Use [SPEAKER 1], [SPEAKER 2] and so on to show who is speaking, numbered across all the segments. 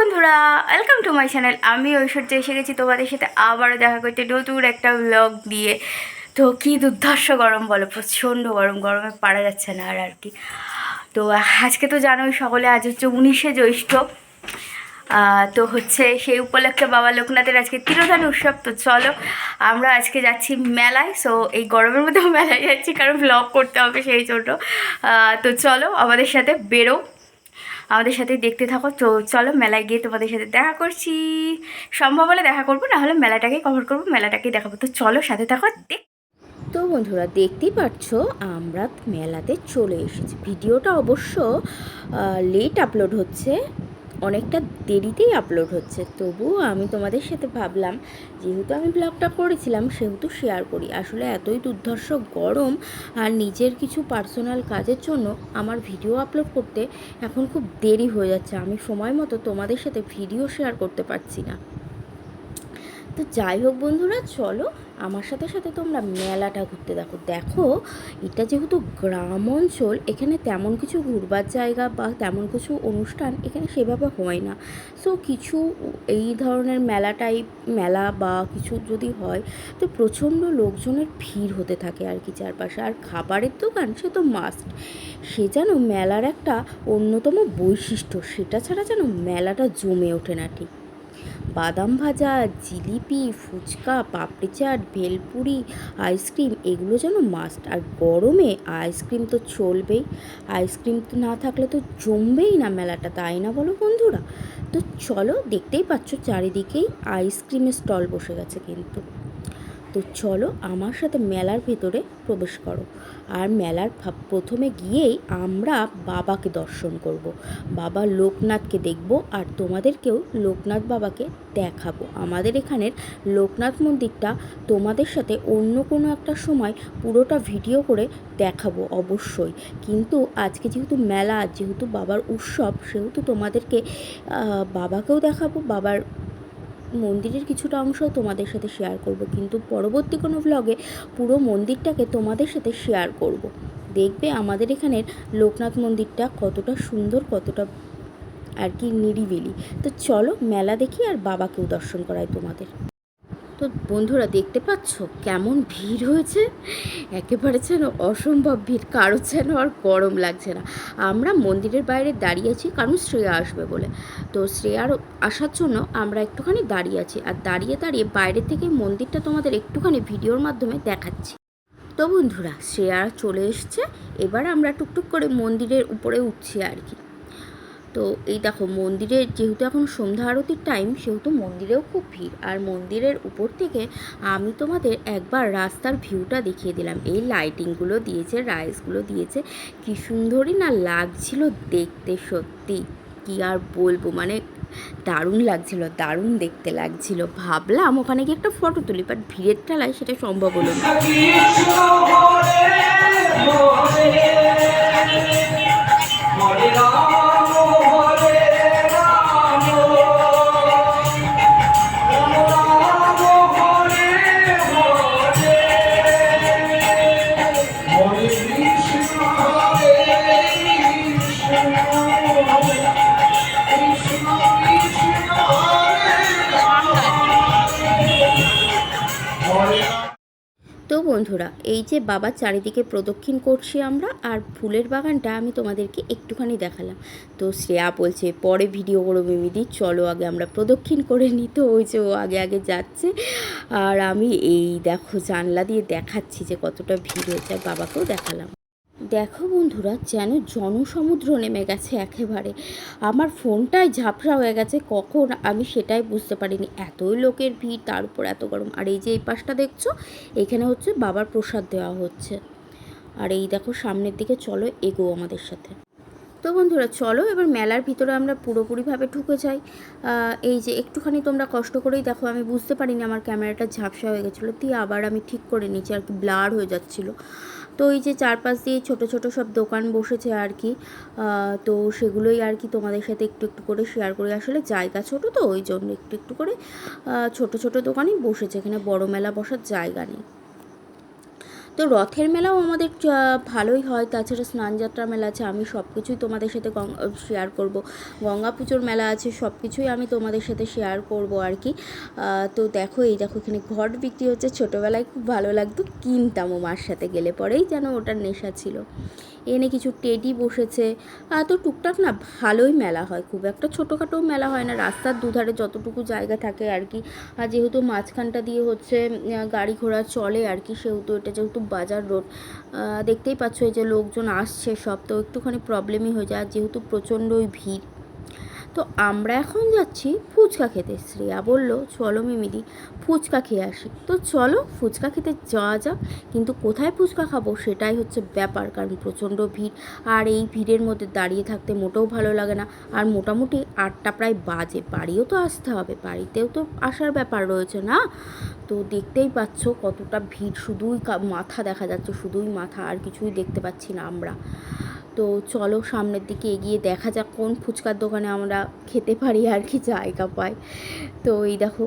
[SPEAKER 1] বন্ধুরা welcome to my channel আমি ঐশ্বর্য, এসে গেছি তোমাদের সাথে আবারও দেখা করতে নতুন একটা ব্লগ দিয়ে। তো কী দুর্ধর্ষ গরম বলো, প্রচণ্ড গরম, গরমে পারা যাচ্ছে না আর আর কি। তো আজকে তো জানোই সকলে, আজ হচ্ছে উনিশে জ্যৈষ্ঠ। তো হচ্ছে সেই উপলক্ষে বাবা লোকনাথের আজকে তিরোধান উৎসব। তো চলো, আমরা আজকে যাচ্ছি মেলায়। সো এই গরমের মধ্যেও মেলায় যাচ্ছি, কারণ ব্লগ করতে হবে সেই জন্য। তো চলো, আমাদের সাথে বেরো। আমাদের সাথে দেখতে থাকো। তো চলো মেলায় গিয়ে তোমাদের সাথে দেখা করছি। সম্ভব হলে দেখা করব, নাহলে মেলাটাকে কভার করব, মেলাটাকেই দেখাবো। তো চলো সাথে থাকো, দেখ
[SPEAKER 2] তো বন্ধুরা, দেখতেই পাচ্ছ আমরা মেলাতে চলে এসেছি। ভিডিওটা অবশ্য লেট আপলোড হচ্ছে। অনেকটা দেরিতেই আপলোড হচ্ছে। তবুও আমি তোমাদের সাথে ভাবলাম, যেহেতু আমি ব্লগটা করেছিলাম, সেহেতু শেয়ার করি। আসলে এতই দুর্ধর্ষ গরম আর নিজের কিছু পার্সোনাল কাজের জন্য আমার ভিডিও আপলোড করতে এখন খুব দেরি হয়ে যাচ্ছে। আমি সময় মতো তোমাদের সাথে ভিডিও শেয়ার করতে পারছি না। তো যাই হোক বন্ধুরা, চলো আমার সাথে সাথে তোমরা মেলাটা ঘুরতে দেখো। দেখো, এটা যেহেতু গ্রাম অঞ্চল, এখানে তেমন কিছু ঘুরবার জায়গা বা তেমন কিছু অনুষ্ঠান এখানে সেভাবে হয় না। সো কিছু এই ধরনের মেলা টাইপ মেলা বা কিছু যদি হয়, তো প্রচণ্ড লোকজনের ভিড় হতে থাকে আর কি চারপাশে। আর খাবারের দোকান, সে তো মাস্ট সে যেন মেলার একটা অন্যতম বৈশিষ্ট্য, সেটা ছাড়া যেন মেলাটা জমে ওঠে না ঠিক। বাদাম ভাজা, জিলিপি, ফুচকা, পাপড়ি চাট, ভেলপুরি, আইসক্রিম, এগুলো যেন মাস্ট আর গরমে আইসক্রিম তো চলবেই। আইসক্রিম তো না থাকলে তো জমবেই না মেলাটা, তাই না বলো বন্ধুরা? তো চলো, দেখতেই পাচ্ছ চারিদিকেই আইসক্রিমের স্টল বসে গেছে কিন্তু। তো চলো আমার সাথে মেলার ভেতরে প্রবেশ করো। আর মেলার প্রথমে গিয়েই আমরা বাবাকে দর্শন করব। বাবা লোকনাথকে দেখব আর তোমাদেরকেও লোকনাথ বাবাকে দেখাবো। আমাদের এখানের লোকনাথ মন্দিরটা তোমাদের সাথে অন্য কোনো একটা সময় পুরোটা ভিডিও করে দেখাবো অবশ্যই। কিন্তু আজকে যেহেতু মেলা, যেহেতু বাবার উৎসব, সেহেতু তোমাদেরকে বাবাকেও দেখাবো, বাবার মন্দিরের কিছুটা অংশ তোমাদের সাথে শেয়ার করব। কিন্তু পরবর্তী কোনো ব্লগে পুরো মন্দিরটাকে তোমাদের সাথে শেয়ার করব। দেখবে আমাদের এখানের লোকনাথ মন্দিরটা কতটা সুন্দর, কতটা আর কি নিরিবিলি। তো চলো মেলা দেখি আর বাবাকেও দর্শন করায় তোমাদের। তো বন্ধুরা দেখতে পাচ্ছ? কেমন ভিড় হয়েছে? একেবারে যেন অসম্ভব ভিড়। কারও যেন আর গরম লাগছে না। আমরা মন্দিরের বাইরে দাঁড়িয়ে আছি কারণ শ্রেয়া আসবে বলে। তো শ্রেয়ার আসার জন্য আমরা একটুখানি দাঁড়িয়ে আছি। আর দাঁড়িয়ে দাঁড়িয়ে বাইরে থেকে মন্দিরটা তোমাদের একটুখানি ভিডিওর মাধ্যমে দেখাচ্ছি। তো বন্ধুরা, শ্রেয়া চলে এসছে। এবার আমরা টুকটুক করে মন্দিরের উপরে উঠছি আর কি। তো এই দেখো মন্দিরে যেহেতু এখন সন্ধ্যা আরতির টাইম সেহেতু মন্দিরেও খুব ভিড়। আর মন্দিরের উপর থেকে আমি তোমাদের একবার রাস্তার ভিউটা দেখিয়ে দিলাম। এই লাইটিংগুলো দিয়েছে রাইসগুলো দিয়েছে। কি সুন্দরই না লাগছিল দেখতে সত্যি। কি আর বলব মানে দারুণ লাগছিল, দারুণ দেখতে লাগছিল। ভাবলাম ওখানে গিয়ে একটা ফটো তুলি বাট ভিড়ের ঠেলায় সেটা সম্ভব হলো না। বন্ধুরা, এই যে বাবার চারিদিকে প্রদক্ষিণ করছি আমরা, আর ফুলের বাগানটা আমি তোমাদেরকে একটুখানি দেখালাম। তো শ্রেয়া বলছে, পরে ভিডিও করো মিমিদি চলো আগে আমরা প্রদক্ষিণ করে নিই। তো ওই যে ও আগে আগে যাচ্ছে, আর আমি এই দেখো জানলা দিয়ে দেখাচ্ছি যে কতটা ভিড় হয়েছে বাবাকেও দেখালাম। দেখো বন্ধুরা, যেন জনসমুদ্র নেমে গেছে একেবারে। আমার ফোনটাই ঝাপসা হয়ে গেছে, কখন আমি সেটাই বুঝতে পারিনি। এতই লোকের ভিড়, তার উপর এত গরম। আর এই যে এই পাশটা দেখছ, এখানে হচ্ছে বাবার প্রসাদ দেওয়া হচ্ছে। আর এই দেখো, সামনের দিকে চলো, এগো আমাদের সাথে। তো বন্ধুরা, চলো, এবার মেলার ভিতরে আমরা পুরোপুরিভাবে ঢুকে যাই। এই যে একটুখানি তোমরা কষ্ট করেই দেখো, আমি বুঝতে পারিনি, আমার ক্যামেরাটা ঝাপসা হয়ে গেছিল। দিয়ে আবার আমি ঠিক করে নিচ্ছি, আর কি ব্লার হয়ে যাচ্ছিল। তো এই যে চারপাশ দিয়ে ছোট ছোট সব দোকান বসেছে আর কি তো সেগুলোই আর কি তোমাদের সাথে একটু একটু করে শেয়ার করি। আসলে জায়গা ছোট তো, ওই জন্য একটু একটু করে ছোট ছোট দোকানই বসেছে। এখানে বড় মেলা বসার জায়গা নেই। তো রথের মেলাও আমাদের ভালোই হয়। তাছাড়া স্নানযাত্রা মেলা আছে, আমি সব কিছুই তোমাদের সাথে শেয়ার করব। গঙ্গা পুজোর মেলা আছে সব কিছুই আমি তোমাদের সাথে শেয়ার করব আর কি। তো দেখো, এই দেখো, এখানে ঘট বিক্রি হচ্ছে। ছোটোবেলায় খুব ভালো লাগতো, কিনতাম ও মার সাথে, গেলে পরেই যেন ওটার নেশা ছিল। এনে কিছু টেডি বসেছে। তো টুকটাক না ভালোই মেলা হয়, খুব একটা ছোটোখাটো মেলা হয় না। রাস্তার দুধারে যতটুকু জায়গা থাকে আর কি। আর যেহেতু মাঝখানটা দিয়ে হচ্ছে গাড়ি ঘোড়া চলে আর কি, সেহেতু এটা যেহেতু বাজার রোড দেখতেই পাচ্ছ এই যে লোকজন আসছে, সব তো একটুখানি প্রবলেমই হয়ে যায়। আর যেহেতু প্রচণ্ডই ভিড় তো আমরা এখন যাচ্ছি ফুচকা খেতে। শ্রেয়া বলল, চলো মিমিদি, ফুচকা খেয়ে আসি। তো চলো ফুচকা খেতে যাওয়া যাক, কিন্তু কোথায় ফুচকা খাব সেটাই হচ্ছে ব্যাপার, কারণ প্রচণ্ড ভিড়। আর এই ভিড়ের মধ্যে দাঁড়িয়ে থাকতে মোটেও ভালো লাগে না। আর মোটামুটি আটটা প্রায় বাজে, বাড়িও তো আসতে হবে, বাড়িতেও তো আসার ব্যাপার রয়েছে না? তো দেখতেই পাচ্ছ কতটা ভিড়, শুধুই মাথা দেখা যাচ্ছে, শুধুই মাথা, আর কিছুই দেখতে পাচ্ছি না আমরা। তো চলো সামনের দিকে এগিয়ে দেখা যাক কোন ফুচকার দোকানে আমরা খেতে পারি আর কি জায়গা পাই। তো এই দেখো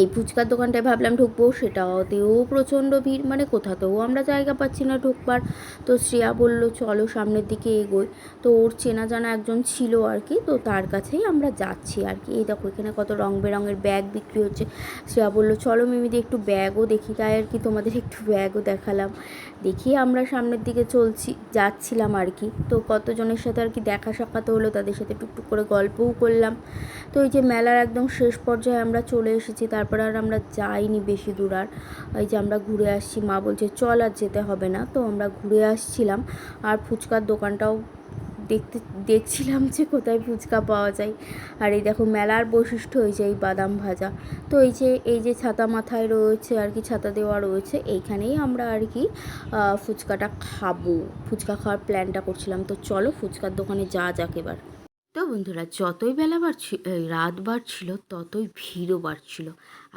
[SPEAKER 2] এই ফুচকার দোকানটায় ভাবলাম ঢুকবো, সেটাতেও প্রচণ্ড ভিড় মানে কোথাতেও আমরা জায়গা পাচ্ছি না ঢুকবার। তো শ্রেয়া বলল, চলো সামনের দিকে এগোই। তো ওর চেনা জানা একজন ছিল আর কি, তো তার কাছেই আমরা যাচ্ছি আর কি। এই দেখো, এখানে কত রং বেরঙের ব্যাগ বিক্রি হচ্ছে। শ্রেয়া বলল, চলো মিমিদি একটু ব্যাগও দেখি। তাই আর কি তোমাদের একটু ব্যাগও দেখালাম। দেখি আমরা সামনের দিকে চলছি, যাচ্ছিলাম আর কি। তো কতজনের সাথে আর কি দেখা সাক্ষাৎ হলো, তাদের সাথে টুকটুক করে গল্পও করলাম। তো এই যে মেলার একদম শেষ পর্যায়ে আমরা চলে এসেছি তারপর আর আমরা যাইনি বেশি দূর আর। এই যে আমরা ঘুরে আসছি, মা বলছে, চল আর যেতে হবে না। তো আমরা ঘুরে আসছিলাম আর ফুচকার দোকানটাও দেখতে, দেখছিলাম যে কোথায় ফুচকা পাওয়া যায়। আর এই দেখো মেলার বৈশিষ্ট্য হয়েছে এই বাদাম ভাজা। তো এই যে এই যে ছাতা মাথায় রয়েছে আর কি, ছাতা দেওয়া রয়েছে, এইখানেই আমরা আর কি ফুচকাটা খাব। ফুচকা খাওয়ার প্ল্যানটা করছিলাম। তো চলো ফুচকার দোকানে যা যাক এবার। তো বন্ধুরা, যতই বেলা বাড়ছিল রাত বাড়ছিল, ততই ভিড়ও বাড়ছিল।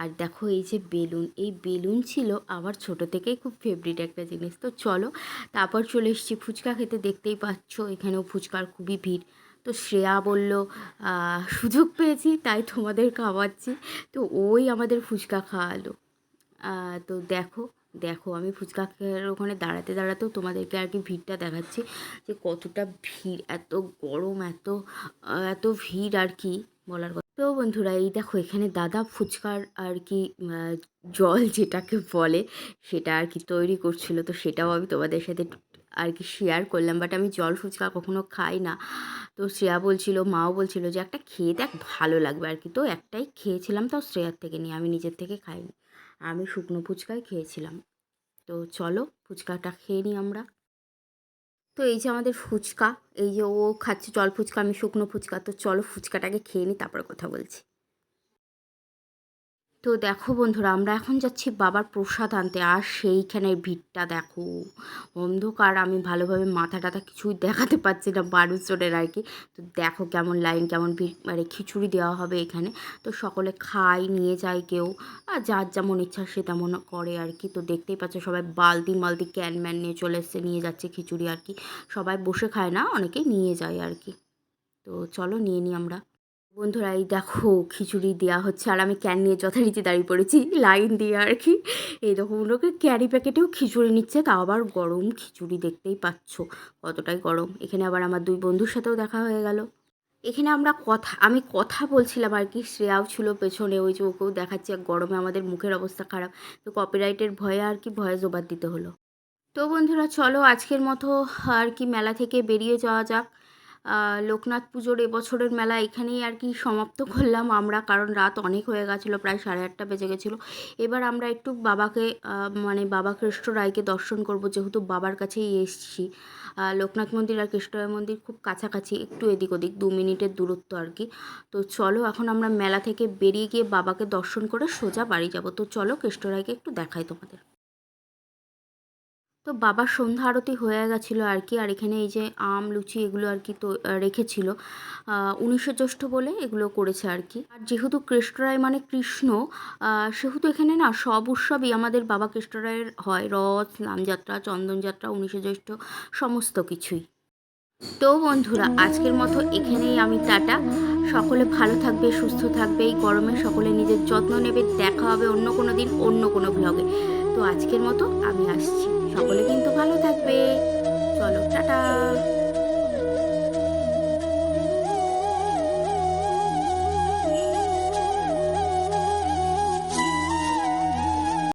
[SPEAKER 2] আর দেখো এই যে বেলুন, এই বেলুন ছিল আমার ছোট থেকেই খুব ফেভারিট একটা জিনিস। তো চলো, তারপর চলে এসেছি ফুচকা খেতে, দেখতেই পাচ্ছ এখানেও ফুচকার খুবই ভিড়। তো শ্রেয়া বলল সুযোগ পেয়েছি, তাই তোমাদের খাওয়াচ্ছি। তো ওই আমাদের ফুচকা খাওয়ালো। তো দেখো দেখো, আমি ফুচকা ওখানে দাঁড়াতে দাঁড়াতেও তোমাদেরকে আর কি ভিড়টা দেখাচ্ছি যে কতটা ভিড়, এত গরম, এত এত ভিড় আর কি বলার কথা। তো বন্ধুরা, এই দেখো, এখানে দাদা ফুচকার আর কি জল যেটাকে বলে সেটা আর কি তৈরি করছিল। তো সেটাও আমি তোমাদের সাথে আর কি শেয়ার করলাম। বাট আমি জল ফুচকা কখনো খাই না। তো শ্রেয়া বলছিল, মাও বলছিল যে, একটা খেয়ে দেখ, ভালো লাগবে আর কি। তো একটাই খেয়েছিলাম, তাও শ্রেয়ার থেকে নিয়ে, আমি নিজের থেকে খাইনি। আমি শুকনো ফুচকাই খেয়েছিলাম। তো চলো ফুচকাটা খেয়ে নিই আমরা। তো এই যে আমাদের ফুচকা, এই যে ও খাচ্ছে জল ফুচকা, আমি শুকনো ফুচকা, তো চলো ফুচকাটাকে খেয়ে নিই, তারপরে কথা বলছি। তো দেখো বন্ধুরা, আমরা এখন যাচ্ছি বাবার প্রসাদ আনতে, আর সেইখানের ভিড়টা দেখো। অন্ধকার, আমি ভালোভাবে মাথা টাথা কিছুই দেখাতে পারছি না মানুষজনের আর কি। তো দেখো কেমন লাইন, কেমন ভিড় মানে খিচুড়ি দেওয়া হবে এখানে। তো সকলে খায় নিয়ে যায় কেউ, আর যার যেমন ইচ্ছা সে তেমন করে আর কি। তো দেখতেই পাচ্ছ সবাই বালতি মালতি ক্যান ম্যান নিয়ে চলে এসছে, নিয়ে যাচ্ছে খিচুড়ি আর কি। সবাই বসে খায় না, অনেকেই নিয়ে যায় আর কি। তো চলো, নিয়ে নিই আমরা। বন্ধুরা, এই দেখো খিচুড়ি দেওয়া হচ্ছে আর আমি ক্যান নিয়ে যথারীতি দাঁড়িয়ে পড়েছি। লাইন দিয়ে আর কি। এই দেখো লোকে ক্যারি প্যাকেটেও খিচুড়ি নিচ্ছে, তাও আবার গরম খিচুড়ি দেখতেই পাচ্ছ কতটাই গরম। এখানে আবার আমার দুই বন্ধুর সাথেও দেখা হয়ে গেল। এখানে আমরা কথা, আমি কথা বলছিলাম আর কি, শ্রেয়াও ছিল পেছনে, ওই যে ওকেও দেখাচ্ছি গরমে আমাদের মুখের অবস্থা খারাপ। তো কপিরাইটের ভয়ে আর কি ভয়ে জোবাদ দিতে হলো। তো বন্ধুরা, চলো আজকের মতো আর কি মেলা থেকে বেরিয়ে যাওয়া যাক। লোকনাথ পুজোর এবছরের মেলা এখানেই আর কি সমাপ্ত করলাম। আমরা, কারণ রাত অনেক হয়ে গেছিল, প্রায় সাড়ে আটটা বেজে গেছিল। এবার আমরা একটু বাবাকে মানে বাবা কৃষ্ণ রায়কে দর্শন করব, যেহেতু বাবার কাছেই এসছি। লোকনাথ মন্দির আর কৃষ্ণরায় মন্দির খুব কাছাকাছি, একটু এদিক ওদিক, দু মিনিটের দূরত্ব আর কি। তো চলো, এখন আমরা মেলা থেকে বেরিয়ে গিয়ে বাবাকে দর্শন করে সোজা বাড়ি যাব। তো চলো কৃষ্ণরায়কে একটু দেখাই তোমাদের। তো বাবার সন্ধ্যা আরতি হয়ে গেছিল আর কি আর এখানে এই যে আম, লুচি এগুলো আর কি তো রেখেছিল। উনিশে জ্যৈষ্ঠ বলে এগুলো করেছে আর কি আর যেহেতু কৃষ্ণরায় মানে কৃষ্ণ সেহেতু এখানে না সব উৎসবই আমাদের বাবা কৃষ্ণরায়ের হয়। রথ নামযাত্রা চন্দনযাত্রা উনিশে জ্যৈষ্ঠ, সমস্ত কিছুই। তো বন্ধুরা, আজকের মতো এখানেই আমি টাটা। সকলে ভালো থাকবে, সুস্থ থাকবে। এই গরমে সকলে নিজের যত্ন নেবে। দেখা হবে অন্য কোনো দিন, অন্য কোনো ব্লগে তো আজকের মতো আমি আসছি। সকলে কিন্তু ভালো থাকবে। চলো টাটা।